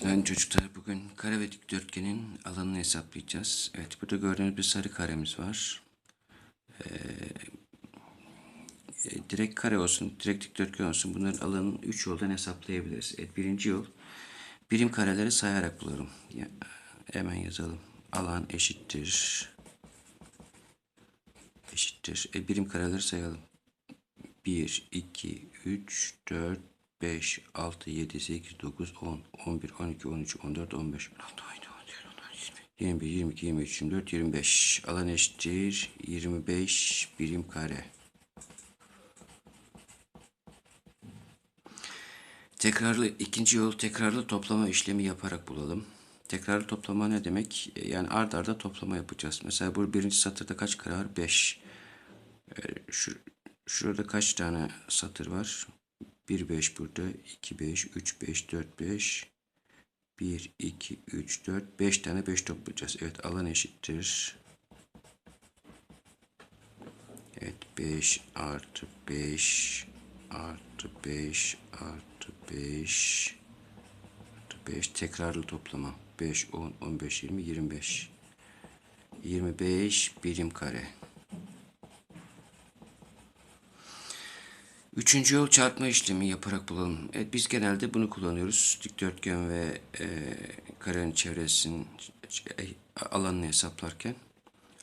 Günaydın çocuklar. Bugün kare ve dikdörtgenin alanını hesaplayacağız. Evet, burada gördüğünüz bir sarı karemiz var. Ee, e, direkt kare olsun, direkt dikdörtgen olsun. Bunların alanını 3 yoldan hesaplayabiliriz. Evet, birinci yol. Birim kareleri sayarak bulalım. Ya, hemen yazalım. Alan eşittir. Eşittir. E, birim kareleri sayalım. 1, 2, 3, 4, 5, 6, 7, 8, 9, 10, 11, 12, 13, 14, 15, 16, 17, 18, 19, 20, 21, 22, 23, 24, 25. Alan eşittir 25 birim kare. Tekrarlı ikinci yol tekrarlı toplama işlemi yaparak bulalım. Tekrarlı toplama ne demek? Yani ard arda toplama yapacağız. Mesela bu birinci satırda kaç kare var? 5. Şu, şurada kaç tane satır var? 1 5 burada, 2 5, 3 5, 4 5. 1 2 3 4 5 tane 5 toplayacağız. Evet alan eşittir. Evet 5 artı 5 artı 5 artı 5 artı 5 tekrarlı toplama. 5 10 15 20 25. 25 birim kare. Üçüncü yol çarpma işlemi yaparak bulalım. Evet, biz genelde bunu kullanıyoruz. Dikdörtgen ve e, karenin çevresinin şey, alanını hesaplarken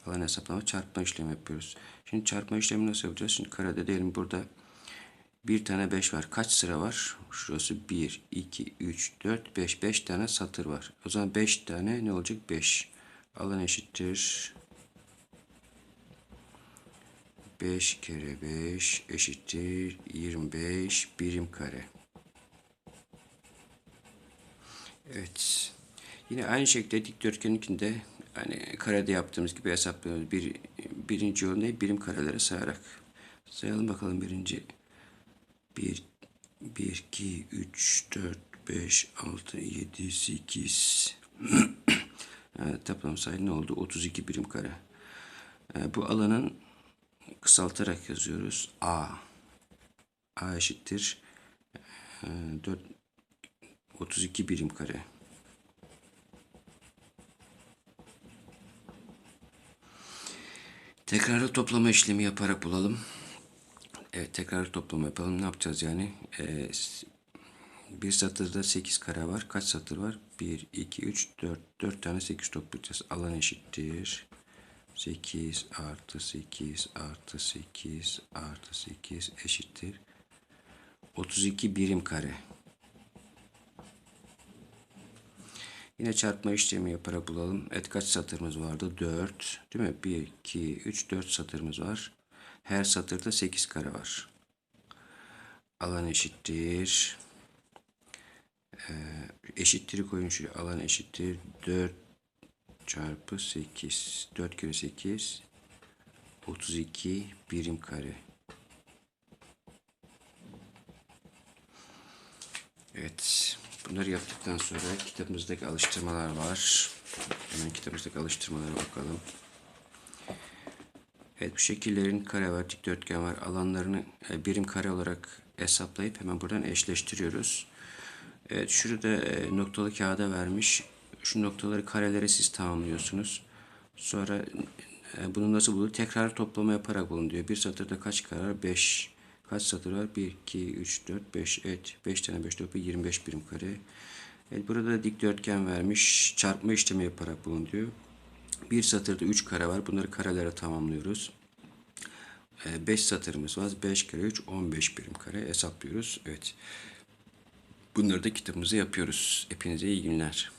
alan hesaplama çarpma işlemi yapıyoruz. Şimdi çarpma işlemi nasıl yapacağız? Şimdi karede diyelim burada bir tane 5 var. Kaç sıra var? Şurası 1, 2, 3, 4, 5. 5 tane satır var. O zaman 5 tane ne olacak? 5. Alan eşittir 5 kere 5 eşittir 25 birim kare. Evet. Yine aynı şekilde dikdörtgeninkinde hani karede yaptığımız gibi hesaplıyoruz. Bir, birinci yol ne? Birim karelere sayarak. Sayalım bakalım birinci. 1, 1, 2, 3, 4, 5, 6, 7, 8. evet, toplam sayı ne oldu? 32 birim kare. Yani bu alanın kısaltarak yazıyoruz. A. A eşittir. 4, 32 birim kare. Tekrarlı toplama işlemi yaparak bulalım. Evet tekrarlı toplama yapalım. Ne yapacağız yani? Ee, bir satırda 8 kare var. Kaç satır var? 1, 2, 3, 4. 4 tane 8 toplayacağız. Alan eşittir. 8 artı 8 artı 8 artı 8 eşittir. 32 birim kare. Yine çarpma işlemi yaparak bulalım. Evet kaç satırımız vardı? 4. Değil mi? 1, 2, 3, 4 satırımız var. Her satırda 8 kare var. Alan eşittir. Ee, eşittir koyun şuraya. Alan eşittir. 4 çarpı 8. 4 kere 8 32 birim kare. Evet. Bunları yaptıktan sonra kitabımızdaki alıştırmalar var. Hemen kitabımızdaki alıştırmalara bakalım. Evet bu şekillerin kare var, dikdörtgen var. Alanlarını e, birim kare olarak hesaplayıp hemen buradan eşleştiriyoruz. Evet şurada e, noktalı kağıda vermiş. Şu noktaları karelere siz tamamlıyorsunuz. Sonra e, bunu nasıl bulur? Tekrar toplama yaparak bulun diyor. Bir satırda kaç kare var? 5. Kaç satır var? 1, 2, 3, 4, 5. Evet. 5 tane 5 topu 25 birim kare. Evet, burada da dikdörtgen vermiş. Çarpma işlemi yaparak bulun diyor. Bir satırda 3 kare var. Bunları karelere tamamlıyoruz. 5 satırımız var. 5 kere 3 15 birim kare hesaplıyoruz. Evet. Bunları da kitabımıza yapıyoruz. Hepinize iyi günler.